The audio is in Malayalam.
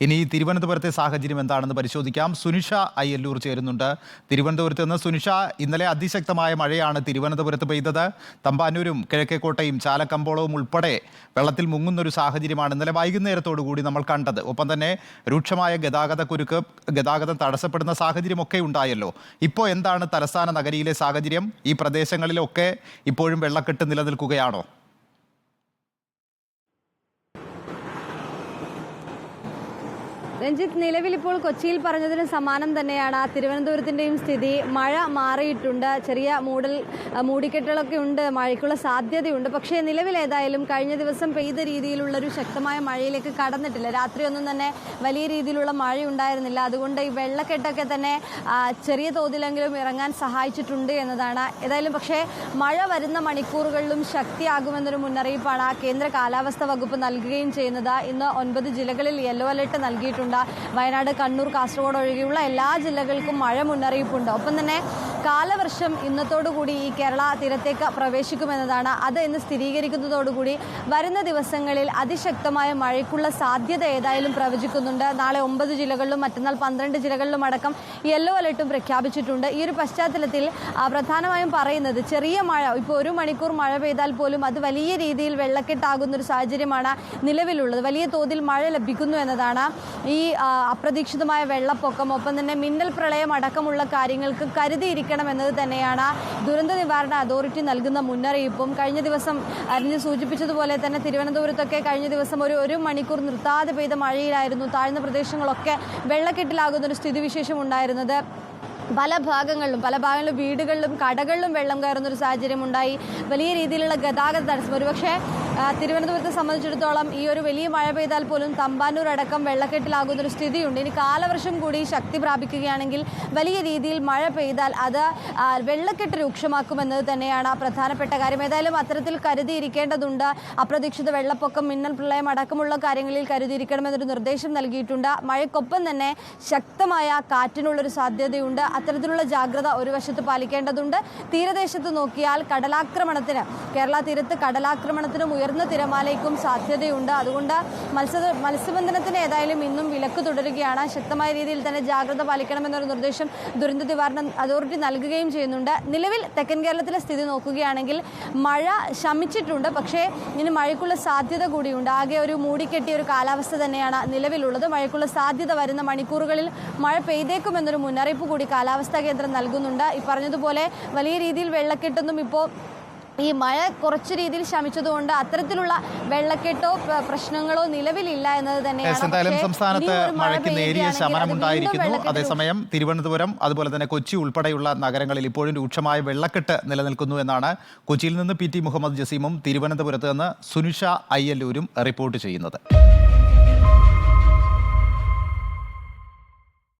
ഇനി തിരുവനന്തപുരത്തെ സാഹചര്യം എന്താണെന്ന് പരിശോധിക്കാം. സുനിഷ അയ്യല്ലൂർ ചേരുന്നുണ്ട്. തിരുവനന്തപുരത്ത് നിന്ന് സുനിഷ ഇന്നലെ അതിശക്തമായ മഴയാണ് തിരുവനന്തപുരത്ത് പെയ്തത്. തമ്പാനൂരും കിഴക്കേക്കോട്ടയും ചാലക്കമ്പോളവും ഉൾപ്പെടെ വെള്ളത്തിൽ മുങ്ങുന്നൊരു സാഹചര്യമാണ് ഇന്നലെ വൈകുന്നേരത്തോടു കൂടി നമ്മൾ കണ്ടത്. ഒപ്പം തന്നെ രൂക്ഷമായ ഗതാഗത കുരുക്ക് ഗതാഗതം തടസ്സപ്പെടുന്ന സാഹചര്യമൊക്കെ ഉണ്ടായല്ലോ. ഇപ്പോൾ എന്താണ് തലസ്ഥാന നഗരിയിലെ സാഹചര്യം? ഈ പ്രദേശങ്ങളിലൊക്കെ ഇപ്പോഴും വെള്ളക്കെട്ട് നിലനിൽക്കുകയാണോ? രഞ്ജിത്ത് നിലവിൽ ഇപ്പോൾ കൊച്ചിയിൽ പറഞ്ഞതിന് സമാനം തന്നെയാണ്. തിരുവനന്തപുരത്തിന്റെയും സ്ഥിതി മഴ മാറിയിട്ടുണ്ട്. ചെറിയ മൂടൽ ആ, മൂടിക്കെട്ടുകളൊക്കെ ഉണ്ട്. മഴയ്ക്കുള്ള സാധ്യതയുണ്ട്. പക്ഷേ നിലവിലേതായാലും കഴിഞ്ഞ ദിവസം പെയ്ത രീതിയിലുള്ള ഒരു ശക്തമായ മഴയിലേക്ക് കടന്നിട്ടില്ല. രാത്രിയൊന്നും തന്നെ വലിയ രീതിയിലുള്ള മഴ ഉണ്ടായിരുന്നില്ല അതുകൊണ്ട് ഈ വെള്ളക്കെട്ടൊക്കെ തന്നെ ചെറിയ തോതിലെങ്കിലും ഇറങ്ങാൻ സഹായിച്ചിട്ടുണ്ട് എന്നതാണ് ഏതായാലും. പക്ഷേ മഴ വരുന്ന മണിക്കൂറുകളിലും ശക്തിയാകുമെന്നൊരു മുന്നറിയിപ്പാണ് കേന്ദ്ര കാലാവസ്ഥ വകുപ്പ് നൽകുകയും ചെയ്യുന്നത്. ഇന്ന് ഒൻപത് ജില്ലകളിൽ യെല്ലോ അലർട്ട് നൽകിയിട്ടുണ്ട്. വയനാട് കണ്ണൂർ കാസർഗോഡ് ഒഴികെയുള്ള എല്ലാ ജില്ലകൾക്കും മഴ മുന്നറിയിപ്പുണ്ട്. ഒപ്പം തന്നെ കാലവർഷം ഇന്നത്തോടുകൂടി ഈ കേരള തീരത്തേക്ക് പ്രവേശിക്കുമെന്നതാണ് അത് ഇന്ന് സ്ഥിരീകരിക്കുന്നതോടുകൂടി വരുന്ന ദിവസങ്ങളിൽ അതിശക്തമായ മഴയ്ക്കുള്ള സാധ്യത ഏതായാലും പ്രവചിക്കുന്നുണ്ട്. നാളെ ഒമ്പത് ജില്ലകളിലും മറ്റന്നാൾ പന്ത്രണ്ട് ജില്ലകളിലും അടക്കം യെല്ലോ അലർട്ടും പ്രഖ്യാപിച്ചിട്ടുണ്ട്. ഈ ഒരു പശ്ചാത്തലത്തിൽ പ്രധാനമായും പറയുന്നത് ചെറിയ മഴ ഇപ്പോൾ ഒരു മണിക്കൂർ മഴ പെയ്താൽ പോലും അത് വലിയ രീതിയിൽ വെള്ളക്കെട്ടാകുന്ന ഒരു സാഹചര്യമാണ് നിലവിലുള്ളത്. വലിയ തോതിൽ മഴ ലഭിക്കുന്നു എന്നതാണ് ഈ അപ്രതീക്ഷിതമായ വെള്ളപ്പൊക്കം. ഒപ്പം തന്നെ മിന്നൽ പ്രളയം അടക്കമുള്ള കാര്യങ്ങൾക്ക് കരുതിയിരിക്കണം എന്നത് തന്നെയാണ്. ദുരന്ത നിവാരണ അതോറിറ്റി നൽകുന്ന മുന്നറിയിപ്പും കഴിഞ്ഞ ദിവസം അറിഞ്ഞ് സൂചിപ്പിച്ചതുപോലെ തന്നെ തിരുവനന്തപുരത്തൊക്കെ കഴിഞ്ഞ ദിവസം ഒരു ഒരു മണിക്കൂർ നിർത്താതെ പെയ്ത മഴയിലായിരുന്നു. താഴ്ന്ന പ്രദേശങ്ങളൊക്കെ വെള്ളക്കെട്ടിലാകുന്ന ഒരു സ്ഥിതിവിശേഷം ഉണ്ടായിരുന്നത്. പല ഭാഗങ്ങളിലും പല ഭാഗങ്ങളിലും വീടുകളിലും കടകളിലും വെള്ളം കയറുന്ന ഒരു സാഹചര്യം ഉണ്ടായി. വലിയ രീതിയിലുള്ള ഗതാഗത തടസ്സം. ഒരുപക്ഷെ തിരുവനന്തപുരത്തെ സംബന്ധിച്ചിടത്തോളം ഈ ഒരു വലിയ മഴ പെയ്താൽ പോലും തമ്പാനൂർ അടക്കം വെള്ളക്കെട്ടിലാകുന്ന ഒരു സ്ഥിതിയുണ്ട്. ഇനി കാലവർഷം കൂടി ശക്തി പ്രാപിക്കുകയാണെങ്കിൽ വലിയ രീതിയിൽ മഴ പെയ്താൽ അത് വെള്ളക്കെട്ട് രൂക്ഷമാക്കുമെന്നത് തന്നെയാണ് പ്രധാനപ്പെട്ട കാര്യം. ഏതായാലും അത്തരത്തിൽ കരുതിയിരിക്കേണ്ടതുണ്ട്. അപ്രതീക്ഷിത വെള്ളപ്പൊക്കം മിന്നൽ പ്രളയം അടക്കമുള്ള കാര്യങ്ങളിൽ കരുതിയിരിക്കണമെന്നൊരു നിർദ്ദേശം നൽകിയിട്ടുണ്ട്. മഴയ്ക്കൊപ്പം തന്നെ ശക്തമായ കാറ്റിനുള്ളൊരു സാധ്യതയുണ്ട്. അത്തരത്തിലുള്ള ജാഗ്രത ഒരു വശത്ത് പാലിക്കേണ്ടതുണ്ട്. തീരദേശത്ത് നോക്കിയാൽ കടലാക്രമണത്തിന് കേരള തീരത്ത് കടലാക്രമണത്തിനും ഉയർന്ന തിരമാലയ്ക്കും സാധ്യതയുണ്ട്. അതുകൊണ്ട് മത്സ്യ മത്സ്യബന്ധനത്തിന് ഏതായാലും ഇന്നും വിലക്ക് തുടരുകയാണ്. ശക്തമായ രീതിയിൽ തന്നെ ജാഗ്രത പാലിക്കണമെന്നൊരു നിർദ്ദേശം ദുരന്ത നിവാരണ അതോറിറ്റി നൽകുകയും ചെയ്യുന്നുണ്ട്. നിലവിൽ തെക്കൻ കേരളത്തിലെ സ്ഥിതി നോക്കുകയാണെങ്കിൽ മഴ ശമിച്ചിട്ടുണ്ട്. പക്ഷേ ഇനി മഴയ്ക്കുള്ള സാധ്യത കൂടിയുണ്ട്. ആകെ ഒരു മൂടിക്കെട്ടിയ ഒരു കാലാവസ്ഥ തന്നെയാണ് നിലവിലുള്ളത്. മഴയ്ക്കുള്ള സാധ്യത വരുന്ന മണിക്കൂറുകളിൽ മഴ പെയ്തേക്കുമെന്നൊരു മുന്നറിയിപ്പ് കൂടി കാലാവസ്ഥാ കേന്ദ്രം നൽകുന്നുണ്ട്. ഈ പറഞ്ഞതുപോലെ വലിയ രീതിയിൽ വെള്ളക്കെട്ടൊന്നും ഇപ്പോൾ ഈ മഴ കുറച്ച് രീതിയിൽ ശമിച്ചതുകൊണ്ട് അത്തരത്തിലുള്ള വെള്ളക്കെട്ടോ പ്രശ്നങ്ങളോ നിലവിലില്ല എന്നത് തന്നെയാണ്. എന്തായാലും സംസ്ഥാനത്ത് മഴയ്ക്ക് നേരിയ ശമനമുണ്ടായിരിക്കുന്നു. അതേസമയം തിരുവനന്തപുരം അതുപോലെ തന്നെ കൊച്ചി ഉൾപ്പെടെയുള്ള നഗരങ്ങളിൽ ഇപ്പോഴും രൂക്ഷമായ വെള്ളക്കെട്ട് നിലനിൽക്കുന്നു എന്നാണ് കൊച്ചിയിൽ നിന്ന് പി ടി മുഹമ്മദ് ജസീമും തിരുവനന്തപുരത്ത് നിന്ന് സുനിഷ അയ്യല്ലൂരും റിപ്പോർട്ട് ചെയ്യുന്നത്.